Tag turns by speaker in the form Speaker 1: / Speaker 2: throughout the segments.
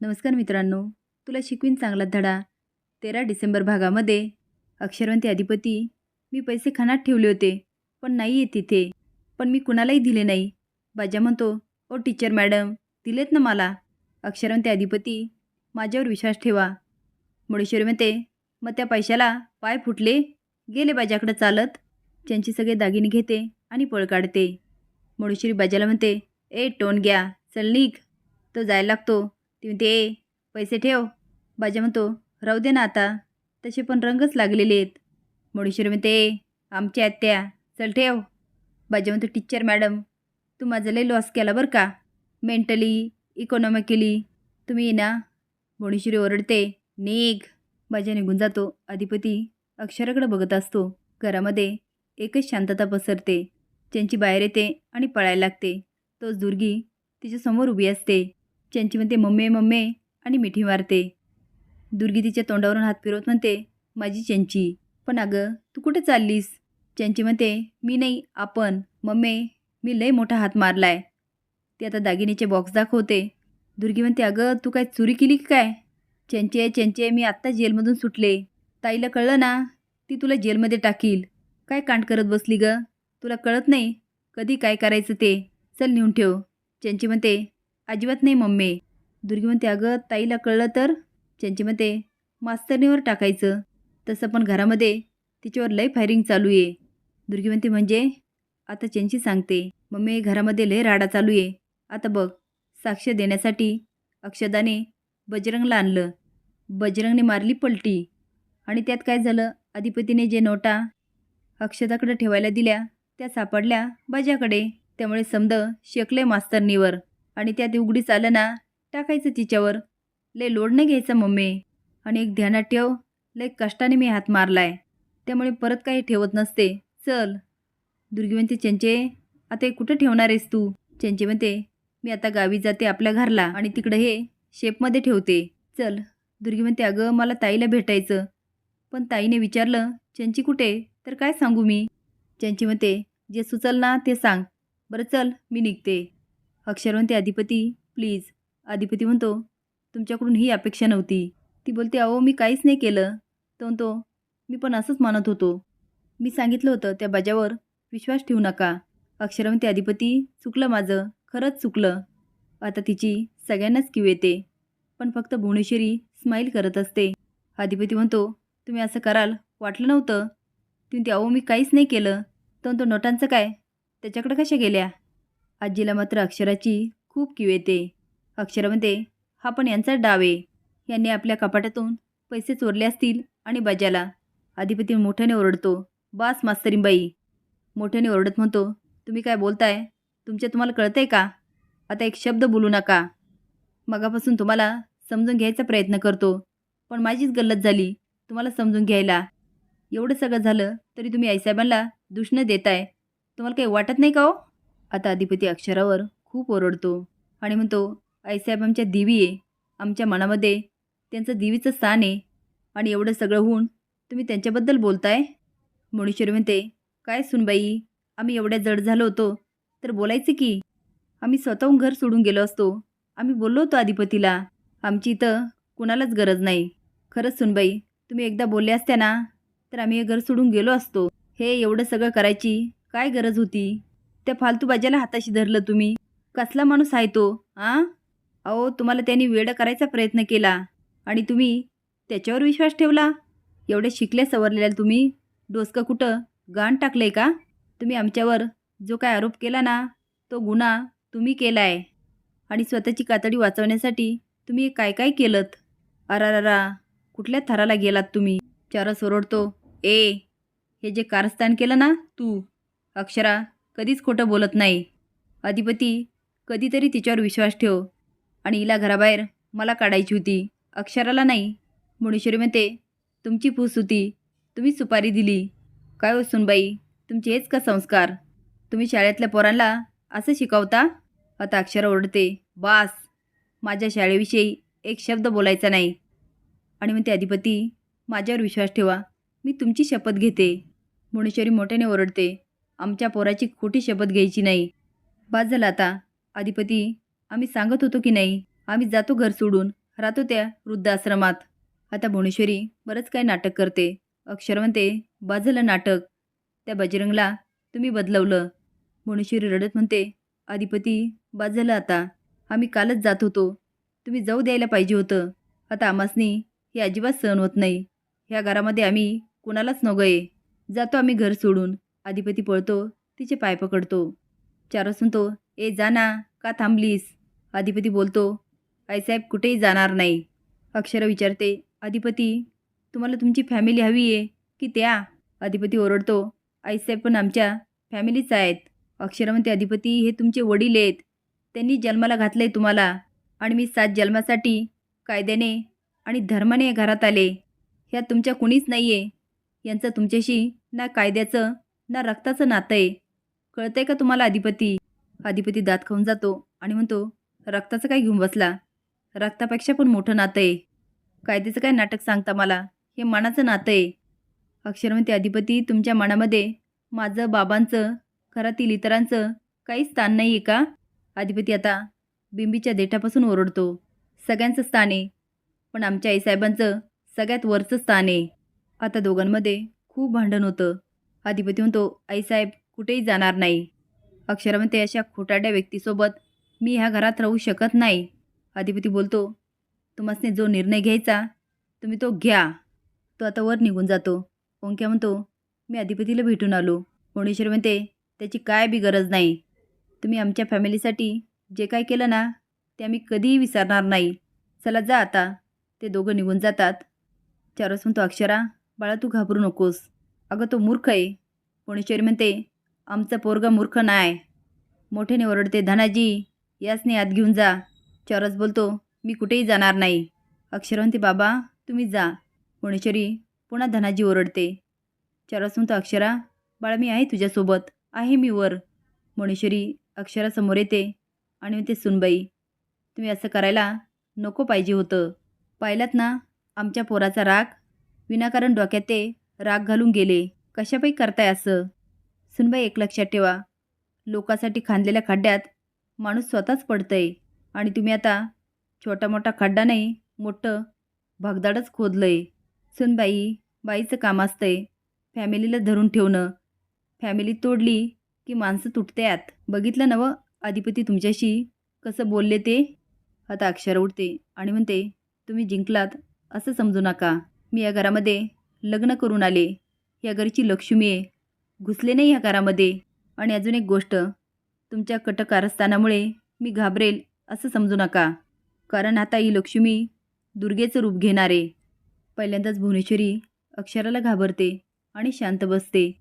Speaker 1: नमस्कार मित्रांनो तुला शिकवीन चांगला धडा. तेरा डिसेंबर भागामध्ये अक्षरवंती अधिपती. मी पैसे खानात ठेवले होते पण नाही आहे तिथे. पण मी कुणालाही दिले नाही. बाजा म्हणतो ओ टीचर मॅडम दिलेत ना मला. अक्षरवंती अधिपती माझ्यावर विश्वास ठेवा. मुळेश्वरी म्हणते मग त्या पैशाला पाय फुटले? गेले बाजाकडे चालत? त्यांचे सगळे दागिने घेते आणि पळ काढते. मुळेश्वरी बाजाला म्हणते ए टोन घ्या चल निघ. तो जायला लागतो. ती म्हणते ए पैसे ठेव. बाजा म्हणतो राहू दे ना आता. तसे पण रंगच लागलेले आहेत. मुळेश्वरी म्हणते ए आमच्या आत्या चल ठेव. बाजा म्हणतो टीचर मॅडम तू माझा लई लॉस केला बरं का. मेंटली इकॉनॉमिकली तुम्ही ना. मुळेश्वरी ओरडते निघ. बाजा निघून जातो. अधिपती अक्षराकडे बघत असतो. घरामध्ये एकच शांतता पसरते. त्यांची बाहेर येते आणि पळायला लागते. तोच दुर्गी तिच्यासमोर उभी असते. चंची म्हणते मम्मे मम्मे आणि मिठी मारते. दुर्गी तिच्या तोंडावरून हात फिरवत म्हणते माझी चंची. पण अगं तू कुठे चाललीस? चंची म्हणते मी नाही आपण मम्मे मी लय मोठा हात मारलाय. ती आता दागिनीचे बॉक्स दाखवते. दुर्गी म्हणते अगं तू काय चोरी केली की काय? चंची आहे चंची आहे मी आत्ता जेलमधून सुटले. ताईला कळलं ना ती तुला जेलमध्ये टाकील. काय कांड करत बसली ग? तुला कळत नाही? कधी काय करायचं ते? चल नेऊन ठेव. चंची म्हणते अजिबात नाही मम्मी. दुर्गी म्हणते अगं ताईला कळलं तर? त्यांची म्हणते मास्तरणीवर टाकायचं. तसं पण घरामध्ये तिच्यावर लय फायरिंग चालू आहे. दुर्गी म्हणते म्हणजे? आता त्यांची सांगते मम्मी घरामध्ये लय राडा चालू आहे. आता बघ साक्ष देण्यासाठी अक्षदाने बजरंगला आणलं. बजरंगने मारली पलटी. आणि त्यात काय झालं? अधिपतीने जे नोटा अक्षदाकडे ठेवायला दिल्या त्या सापडल्या बाजाकडे त्यामुळे समद शेकले मास्तरनीवर. आणि त्यात उघडीच आलं ना टाकायचं तिच्यावर. लय लोड नाही घ्यायचा मम्मी. आणि एक ध्यानात ठेव लय कष्टाने मी हात मारलाय. त्यामुळे परत काही ठेवत नसते. चल. दुर्गी म्हणते चंचे आता हे कुठं ठेवणार आहेस तू? चंचे म्हणते मी आता गावी जाते आपल्या घरला आणि तिकडं हे शेपमध्ये ठेवते. चल. दुर्गी म्हणते अगं मला ताईला भेटायचं. पण ताईने विचारलं चंची कुठे? तर काय सांगू मी? चंची म्हणते जे सुचल ना ते सांग. बरं चल मी निघते. अक्षरवंती अधिपती प्लीज. अधिपती म्हणतो तुमच्याकडून ही अपेक्षा नव्हती. ती बोलते अहो मी काहीच नाही केलं. तो म्हणतो मी पण असंच मानत होतो. मी सांगितलं होतं त्या बाजावर विश्वास ठेवू नका. अक्षरवंती अधिपती चुकलं माझं खरंच चुकलं. आता तिची सगळ्यांनाच किव येते. पण फक्त भुवनेश्वरी स्माईल करत असते. अधिपती म्हणतो तुम्ही असं कराल वाटलं नव्हतं. ती ते अहो मी काहीच नाही केलं. तो म्हणतो नोटांचं काय? त्याच्याकडे कशा गेल्या? आजीला मात्र अक्षराची खूप किव येते. अक्षरा म्हणते हा पण यांचा डाव आहे. यांनी आपल्या कपाटातून पैसे चोरले असतील आणि बजाला. अधिपती मोठ्याने ओरडतो बास मास्तरींबाई. मोठ्याने ओरडत म्हणतो तुम्ही काय बोलताय? तुमच्या तुम्हाला कळतंय का? आता एक शब्द बोलू नका. मगापासून तुम्हाला समजून घ्यायचा प्रयत्न करतो पण माझीच गल्लत झाली तुम्हाला समजून घ्यायला. एवढं सगळं झालं तरी तुम्ही आईसाहेबांना दुष्ण देताय. तुम्हाला काही वाटत नाही का हो? आता अधिपती अक्षरावर खूप ओरडतो आणि म्हणतो आईसाहेब आमच्या दिवी आहे. आमच्या मनामध्ये त्यांचं दिवीचं स्थान आहे आणि एवढं सगळं होऊन तुम्ही त्यांच्याबद्दल बोलताय? मुणीश्वरी म्हणते काय सुनबाई आम्ही एवढ्या जड झालो होतो तर बोलायचं की? आम्ही स्वतःहून घर सोडून गेलो असतो. आम्ही बोललो होतो अधिपतीला आमची इथं कुणालाच गरज नाही. खरंच सुनबाई तुम्ही एकदा बोलले असत्या ना तर आम्ही हे घर सोडून गेलो असतो. हे एवढं सगळं करायची काय गरज होती? त्या फालतू बाजाला हाताशी धरलं तुम्ही. कसला माणूस आहे तो हां अहो तुम्हाला त्यांनी वेळ करायचा प्रयत्न केला. आणि तुम्ही त्याच्यावर विश्वास ठेवला? एवढे शिकल्या सवरलेल्या तुम्ही? डोसकं कुठं? गाण टाकलंय का? तुम्ही आमच्यावर जो काय आरोप केला ना तो गुन्हा तुम्ही केला आहे आणि स्वतःची कातडी वाचवण्यासाठी तुम्ही काय काय केलं अरारारा कुठल्या थराला गेलात तुम्ही? चारस ओरडतो ए हे जे कारस्थान केलं ना तू अक्षरा कधीच खोटं बोलत नाही. अधिपती कधीतरी तिच्यावर विश्वास ठेव. आणि हिला घराबाहेर मला काढायची होती. अक्षराला नाही मुणेश्वरी म्हणते तुमची फूस होती. तुम्ही सुपारी दिली. काय हो सुनबाई? तुमचे हेच का संस्कार? तुम्ही शाळेतल्या पोरांना असं शिकवता? आता अक्षरा ओरडते बास! माझ्या शाळेविषयी एक शब्द बोलायचा नाही. आणि म्हणते अधिपती माझ्यावर विश्वास ठेवा. मी तुमची शपथ घेते. मुणेश्वरी मोठ्याने ओरडते आमच्या पोराची खोटी शपथ घ्यायची नाही. बाद आता. अधिपती आम्ही सांगत होतो की नाही आम्ही जातो घर सोडून राहतो त्या वृद्धाश्रमात. आता भुवनेश्वरी बरंच काही नाटक करते. अक्षर म्हणते बाजलं नाटक. त्या बजरंगला तुम्ही बदलवलं. भुवनेश्वरी रडत म्हणते अधिपती बाजलं आता. आम्ही कालच जात होतो. तुम्ही जाऊ द्यायला पाहिजे होतं. आता आमासनी हे अजिबात सहन होत नाही. ह्या घरामध्ये आम्ही कुणालाच नकोय जातो आम्ही घर सोडून. अधिपती पळतो तिचे पाय पकडतो. चार म्हणतो तो ए जाना का थांबलीस? अधिपती बोलतो आईसाहेब कुठेही जाणार नाही. अक्षर विचारते अधिपती तुम्हाला तुमची फॅमिली हवी आहे की त्या? अधिपती ओरडतो आईसाहेब पण आमच्या फॅमिलीच आहेत. अक्षर म्हणते अधिपती हे तुमचे वडील आहेत. त्यांनी जन्माला घातलं आहे तुम्हाला आणि मी सात जन्मासाठी कायद्याने आणि धर्माने घरात आले. ह्या तुमच्या कुणीच नाही आहे यांचं तुमच्याशी ना कायद्याचं ना रक्ताचं नातं आहे. कळतंय का तुम्हाला अधिपती? अधिपती दात खाऊन जातो आणि म्हणतो रक्ताचं काय घेऊन बसला? रक्तापेक्षा पण मोठं नातं आहे. कायद्याचं काय नाटक सांगता मला? हे मनाचं नातं आहे. अक्षर म्हणते अधिपती तुमच्या मनामध्ये माझं बाबांचं घरातील इतरांचं काही स्थान नाही आहे का? अधिपती आता बिंबीच्या देठापासून ओरडतो सगळ्यांचं स्थान आहे पण आमच्या आईसाहेबांचं सगळ्यात वरचं स्थान आहे. आता दोघांमध्ये खूप भांडण होतं. अधिपती म्हणतो आईसाहेब कुठेही जाणार नाही. अक्षरा म्हणते अशा खोटाड्या व्यक्तीसोबत मी ह्या घरात राहू शकत नाही. अधिपती बोलतो तुम्हाला जो निर्णय घ्यायचा तुम्ही तो घ्या. तो आता वर निघून जातो. ओंक्या म्हणतो मी अधिपतीला भेटून आलो. भुवनेश्वर म्हणते त्याची काय बी गरज नाही. तुम्ही आमच्या फॅमिलीसाठी जे काय केलं ना ते आम्ही कधीही विसरणार नाही. चला जा आता. ते दोघं निघून जातात. चारस म्हणतो अक्षरा बाळा तू घाबरू नकोस. अगं तो मूर्ख आहे. भुवनेश्वरी म्हणते आमचा पोरगा मूर्ख नाही मोठ्याने ओरडते धनाजी यासने आत घेऊन जा. चौरस बोलतो मी कुठेही जाणार नाही. अक्षर म्हणते बाबा तुम्ही जा. भुवनेश्वरी पुन्हा धनाजी ओरडते. चौरस म्हणतो अक्षरा बाळा मी आहे तुझ्यासोबत. आहे मी वर. मोणेश्वरी अक्षरासमोर येते आणि म्हणते सुनबाई तुम्ही असं करायला नको पाहिजे होतं. पाहिलात ना आमच्या पोराचा राग? विनाकारण डोक्यात ते राग घालून गेले. कशापाई करताय असं? सुनबाई एक लक्षात ठेवा. लोकासाठी खांदलेल्या खड्ड्यात माणूस स्वतःच पडतंय. आणि तुम्ही आता छोटा मोठा खड्डा नाही मोठं भगदाडच खोदलंय. सुनबाई बाईचं काम असतंय. फॅमिलीला धरून ठेवणं. फॅमिली तोडली की माणसं तुटत्यात. बघितलं नवं? अधिपती तुमच्याशी कसं बोलले ते? आता अक्षर उठते आणि म्हणते तुम्ही जिंकलात असं समजू नका. मी या घरामध्ये लग्न करून आले. या घरची लक्ष्मी आहे. घुसले नाही या घरामध्ये. आणि अजून एक गोष्ट. तुमच्या कटकारस्थानामुळे मी घाबरेल असं समजू नका. कारण आता ही लक्ष्मी दुर्गेचं रूप घेणार आहे. पहिल्यांदाच भुवनेश्वरी अक्षराला घाबरते आणि शांत बसते.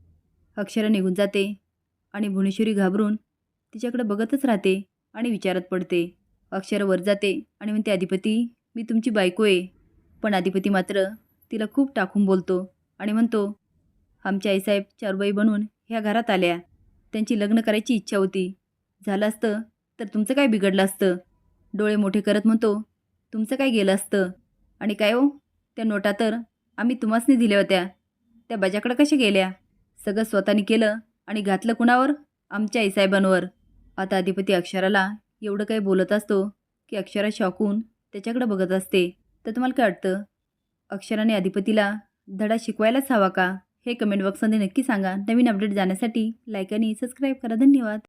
Speaker 1: अक्षरा निघून जाते आणि भुवनेश्वरी घाबरून तिच्याकडे बघतच राहते आणि विचारात पडते. अक्षर वर जाते आणि म्हणते अधिपती मी तुमची बायको आहे. पण अधिपती मात्र तिला खूप टाकून बोलतो आणि म्हणतो आमच्या आईसाहेब चारबाई बनून ह्या घरात आल्या. त्यांची लग्न करायची इच्छा होती. झालं असतं तर तुमचं काय बिघडलं असतं? डोळे मोठे करत म्हणतो तुमचं काय गेलं असतं? आणि काय हो? त्या नोटा तर आम्ही तुम्हासनी दिल्या होत्या. त्या बजाकडं कशा गेल्या? सगळं स्वतःने केलं आणि घातलं कुणावर? आमच्या आईसाहेबांवर. आता अधिपती अक्षराला एवढं काही बोलत असतो की अक्षरा शॉकून त्याच्याकडे बघत असते. तर तुम्हाला काय वाटतं? अक्षराने अधिपतीला धडा शिकवायलाच हवा का? हे कमेंट बॉक्समध्ये नक्की सांगा. नवीन अपडेट जाण्यासाठी लाईक आणि सबस्क्राईब करा. धन्यवाद.